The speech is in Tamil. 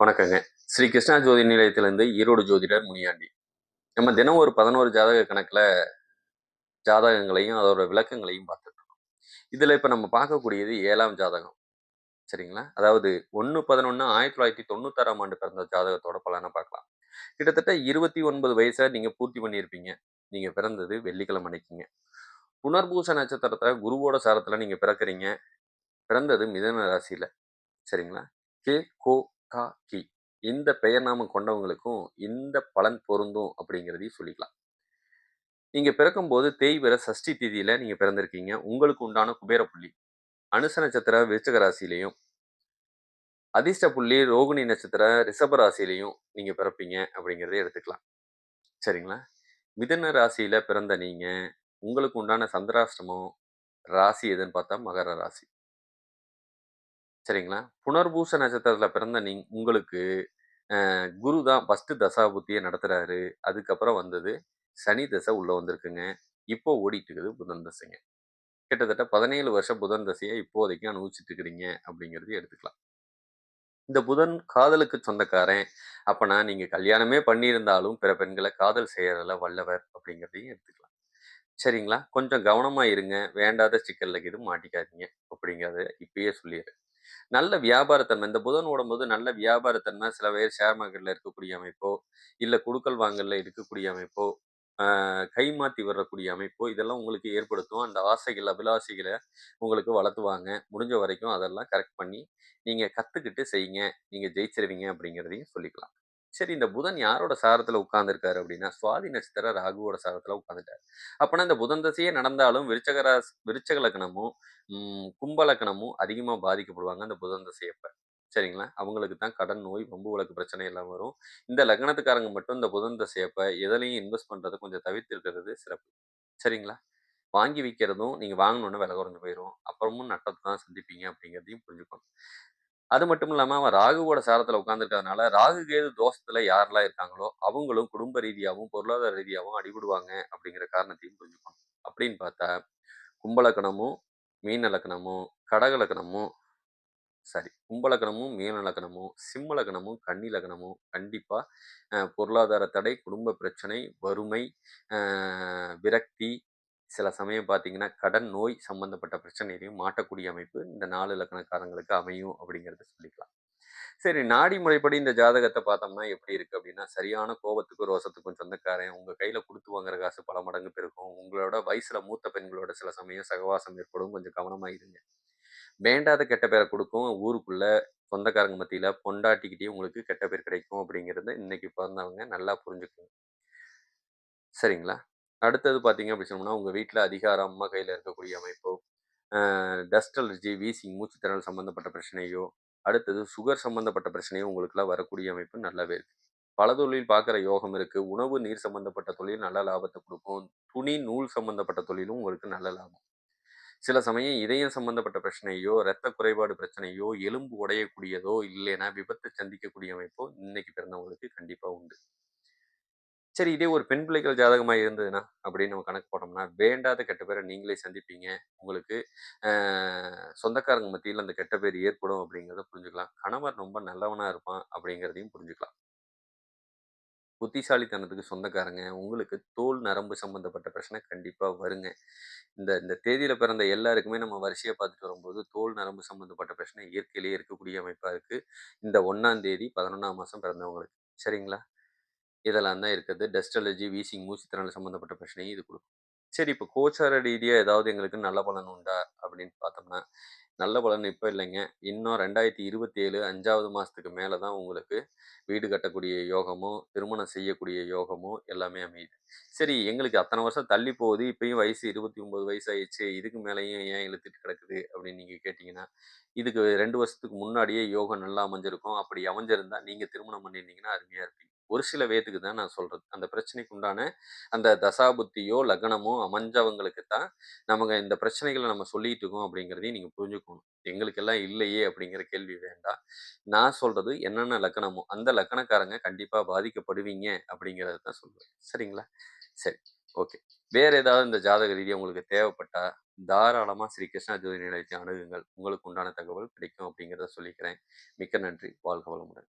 வணக்கங்க. ஸ்ரீ கிருஷ்ணா ஜோதி நிலையத்திலிருந்து ஈரோடு ஜோதிடர் முனியாண்டி. நம்ம தினம் ஒரு பதினோரு ஜாதக கணக்கில் ஜாதகங்களையும் அதோட விளக்கங்களையும் பார்த்துட்ருக்கோம் இதில் இப்போ நம்ம பார்க்கக்கூடியது ஏழாம் ஜாதகம். சரிங்களா? அதாவது ஒன்று பதினொன்று ஆயிரத்தி தொள்ளாயிரத்தி தொண்ணூத்தாறாம் ஆண்டு பிறந்த ஜாதகத்தோட பலனை பார்க்கலாம். கிட்டத்தட்ட இருபத்தி ஒன்பது வயசை நீங்கள் பூர்த்தி பண்ணியிருப்பீங்க. நீங்கள் பிறந்தது வெள்ளிக்கிழமை அன்னைக்குங்க. புனர்பூச நட்சத்திரத்தை குருவோட சாரத்தில் நீங்கள் பிறக்கிறீங்க. பிறந்தது மிதன ராசியில். சரிங்களா? கே கோ கா கி இந்த பெயர் நாமம் கொண்டவங்களுக்கும் இந்த பலன் பொருந்தும் அப்படிங்கிறதையும் சொல்லிக்கலாம். நீங்கள் பிறக்கும்போது தேய்பிற சஷ்டி தேதியில் நீங்கள் பிறந்திருக்கீங்க. உங்களுக்கு உண்டான குபேர புள்ளி அனுச நட்சத்திர விருச்சக ராசிலையும் அதிர்ஷ்ட புள்ளி ரோகிணி நட்சத்திர ரிஷப ராசிலையும் நீங்கள் பிறப்பீங்க அப்படிங்கிறத எடுத்துக்கலாம். சரிங்களா? மிதன ராசியில் பிறந்த நீங்கள் உங்களுக்கு உண்டான சந்திராஷ்டமம் ராசி எதுன்னு பார்த்தா மகர ராசி. சரிங்களா? புனர்பூச நட்சத்திரத்தில் பிறந்த நீ உங்களுக்கு குரு தான் ஃபஸ்ட்டு தசாபுத்தியை நடத்துகிறாரு அதுக்கப்புறம் வந்தது சனி தசை உள்ளே வந்திருக்குங்க. இப்போ ஓடிட்டு இருக்குது புதன் தசைங்க. கிட்டத்தட்ட பதினேழு வருஷம் புதன் தசையை இப்போதைக்கு அனுபவிச்சுட்டு இருக்கிறீங்க அப்படிங்கிறது எடுத்துக்கலாம். இந்த புதன் காதலுக்கு சொந்தக்காரன். அப்போனா நீங்கள் கல்யாணமே பண்ணியிருந்தாலும் பிற பெண்களை காதல் செய்யறதுல வல்லவர் அப்படிங்கிறதையும் எடுத்துக்கலாம். சரிங்களா? கொஞ்சம் கவனமாக இருங்க. வேண்டாத சிக்கலில் இது மாட்டிக்காதீங்க அப்படிங்கிறத இப்பயே சொல்லிடுறேன். நல்ல வியாபாரத்தன்மை இந்த புதன் ஓடும்போது நல்ல வியாபாரத்தன்மை சில பேர் ஷேர் மார்க்கெட்டில் இருக்கக்கூடிய அமைப்போ இல்லை குடுக்கல் வாங்கலில் இருக்கக்கூடிய அமைப்போ கை மாத்தி வரக்கூடிய அமைப்போ இதெல்லாம் உங்களுக்கு ஏற்படுத்தும். அந்த ஆசைகள் அபிலாசைகளை உங்களுக்கு வளர்த்துவாங்க. முடிஞ்ச வரைக்கும் அதெல்லாம் கரெக்ட் பண்ணி நீங்கள் கற்றுக்கிட்டு செய்யுங்க. நீங்கள் ஜெயிச்சிருவீங்க அப்படிங்கிறதையும் சொல்லிக்கலாம். சரி இந்த புதன் யாரோட சாரத்தில் உட்காந்துருக்காரு அப்படின்னா சுவாதி நட்சத்திர ராகுவோட சாரத்தில் உட்காந்துட்டார் அப்போனா இந்த புதன் தசையே நடந்தாலும் விருச்சகரா விருச்சக லக்கணமும் கும்ப லக்கணமும் அதிகமாக பாதிக்கப்படுவாங்க அந்த புதன் தசையப்ப சரிங்களா? அவங்களுக்கு தான் கடன் நோய் வம்பு வழக்கு பிரச்சனை எல்லாம் வரும். இந்த லக்னத்துக்காரங்க மட்டும் இந்த புதன் தசையப்ப எதுலையும் இன்வெஸ்ட் பண்ணுறது கொஞ்சம் தவிர்த்து சிறப்பு. சரிங்களா? வாங்கி விற்கிறதும் நீங்கள் வாங்கணுன்னு விலை குறைஞ்சு போயிடும் அப்புறமும் நட்டத்தை தான் சந்திப்பீங்க அப்படிங்கிறதையும் புரிஞ்சுக்கணும். அது மட்டும் இல்லாமல் அவன் ராகுவோட சாரத்தில் உட்காந்துருக்கிறதுனால ராகு கேது தோஷத்தில் யாரெல்லாம் இருக்காங்களோ அவங்களும் குடும்ப ரீதியாகவும் பொருளாதார ரீதியாகவும் அடிபடுவாங்க அப்படிங்கிற காரணத்தையும் புரிஞ்சுக்கணும். அப்படின்னு பார்த்தா கும்பலக்கணமும் மீன லக்கணமும் கடகலக்கணமும் சாரி கும்பலக்கணமும் மீன லக்கணமும் சிம்ம லக்கணமும் கன்னி லக்கணமும் கண்டிப்பாக பொருளாதார தடை குடும்ப பிரச்சனை வறுமை விரக்தி சில சமயம் பார்த்தீங்கன்னா கடன் நோய் சம்பந்தப்பட்ட பிரச்சனையிலையும் மாட்டக்கூடிய அமைப்பு இந்த நாலு இலக்கணக்காரங்களுக்கு அமையும் அப்படிங்கிறத சொல்லிக்கலாம். சரி நாடி முறைப்படி இந்த ஜாதகத்தை பார்த்தோம்னா எப்படி இருக்கு அப்படின்னா சரியான கோபத்துக்கும் ரோசத்துக்கும் சொந்தக்காரன் உங்க கையில கொடுத்து வாங்குற காசு பல மடங்கு பெருக்கும் உங்களோட வயசுல மூத்த பெண்களோட சில சமயம் சகவாசம் ஏற்படும். கொஞ்சம் கவனமா இருங்க வேண்டாத கெட்ட பேரை கொடுக்கும். ஊருக்குள்ள சொந்தக்காரங்க மத்தியில பொண்டாட்டிக்கிட்டே உங்களுக்கு கெட்ட பேர் கிடைக்கும் அப்படிங்கிறத இன்னைக்கு பிறந்தவங்க நல்லா புரிஞ்சுக்கணும். சரிங்களா? அடுத்தது பார்த்தீங்க அப்படி சொன்னோம்னா உங்கள் வீட்டில் அதிகாரம் அம்மா கையில் இருக்கக்கூடிய அமைப்போ டஸ்ட் அலர்ஜி வீசிங் மூச்சுத்திறல் சம்மந்தப்பட்ட பிரச்சனையோ அடுத்தது சுகர் சம்மந்தப்பட்ட பிரச்சனையோ உங்களுக்குலாம் வரக்கூடிய அமைப்பு நல்லாவே இருக்குது பல தொழில் பார்க்குற யோகம் இருக்குது உணவு நீர் சம்மந்தப்பட்ட தொழில் நல்ல லாபத்தை கொடுக்கும். துணி நூல் சம்மந்தப்பட்ட தொழிலும் உங்களுக்கு நல்ல லாபம். சில சமயம் இதயம் சம்மந்தப்பட்ட பிரச்சனையோ இரத்த குறைபாடு பிரச்சனையோ எலும்பு உடையக்கூடியதோ இல்லைன்னா விபத்தை சந்திக்கக்கூடிய அமைப்போ இன்னைக்கு பிறந்தவங்களுக்கு கண்டிப்பாக உண்டு. சரி இதே ஒரு பெண் பிள்ளைகள் ஜாதகமாக இருந்ததுன்னா அப்படின்னு நம்ம கணக்கு போட்டோம்னா வேண்டாத கெட்ட பேரை நீங்களே சந்திப்பீங்க. உங்களுக்கு சொந்தக்காரங்க மத்தியில் அந்த கெட்ட பேர் ஏற்படும் அப்படிங்கிறத புரிஞ்சுக்கலாம். கணவர் ரொம்ப நல்லவனாக இருப்பான் அப்படிங்கிறதையும் புரிஞ்சுக்கலாம். புத்திசாலித்தனத்துக்கு சொந்தக்காரங்க உங்களுக்கு தோல் நரம்பு சம்மந்தப்பட்ட பிரச்சனை கண்டிப்பாக வருங்க. இந்த இந்த தேதியில் பிறந்த எல்லாருக்குமே நம்ம வரிசையாக பார்த்துட்டு வரும்போது தோல் நரம்பு சம்மந்தப்பட்ட பிரச்சனை இயற்கையிலேயே இருக்கக்கூடிய அமைப்பாக இருக்குது இந்த ஒன்றாம் தேதி பதினொன்றாம் மாதம் பிறந்தவங்களுக்கு. சரிங்களா? இதெல்லாம் தான் இருக்குது. டஸ்ட் அலர்ஜி வீசிங் மூச்சுத்திறனில் சம்மந்தப்பட்ட பிரச்சனையும் இது கொடுக்கும். சரி இப்போ கோச்சார ரீதியாக ஏதாவது எங்களுக்கு நல்ல பலன் உண்டா? அப்படின்னு பார்த்தோம்னா நல்ல பலன் இப்போ இல்லைங்க. இன்னும் ரெண்டாயிரத்தி இருபத்தி ஏழு அஞ்சாவது மாதத்துக்கு மேலே தான் உங்களுக்கு வீடு கட்டக்கூடிய யோகமோ திருமணம் செய்யக்கூடிய யோகமோ எல்லாமே அமையுது. சரி எங்களுக்கு அத்தனை வருஷம் தள்ளி போகுது. இப்பயும் வயசு இருபத்தி ஒம்பது வயசு ஆயிடுச்சு இதுக்கு மேலேயும் ஏன் இழுத்துட்டு கிடக்குது? அப்படின்னு நீங்கள் கேட்டிங்கன்னா இதுக்கு ரெண்டு வருஷத்துக்கு முன்னாடியே யோகம் நல்லா அமைஞ்சிருக்கும். அப்படி அமைஞ்சிருந்தா நீங்கள் திருமணம் பண்ணியிருந்தீங்கன்னா அருமையாக இருப்பீங்க. ஒரு சில பேத்துக்கு தான் நான் சொல்றது. அந்த பிரச்சனைக்கு உண்டான அந்த தசாபுத்தியோ லக்னமோ அமைஞ்சவங்களுக்கு தான் நமக்கு இந்த பிரச்சனைகளை நம்ம சொல்லிட்டு இருக்கோம் அப்படிங்கிறதையும் நீங்க புரிஞ்சுக்கணும். எங்களுக்கு எல்லாம் இல்லையே அப்படிங்கிற கேள்வி வேண்டாம். நான் சொல்றது என்னென்ன லக்கணமோ அந்த லக்கணக்காரங்க கண்டிப்பா பாதிக்கப்படுவீங்க அப்படிங்கிறத தான் சொல்லுவேன். சரிங்களா? சரி ஓகே. வேற ஏதாவது இந்த ஜாதக ரீதியாக உங்களுக்கு தேவைப்பட்டா தாராளமாக ஸ்ரீ கிருஷ்ணா ஜோதி நிலையத்தை அணுகுங்கள். உங்களுக்கு உண்டான தகவல் கிடைக்கும் அப்படிங்கிறத சொல்லிக்கிறேன். மிக்க நன்றி. வாழ்க வளமுடன்.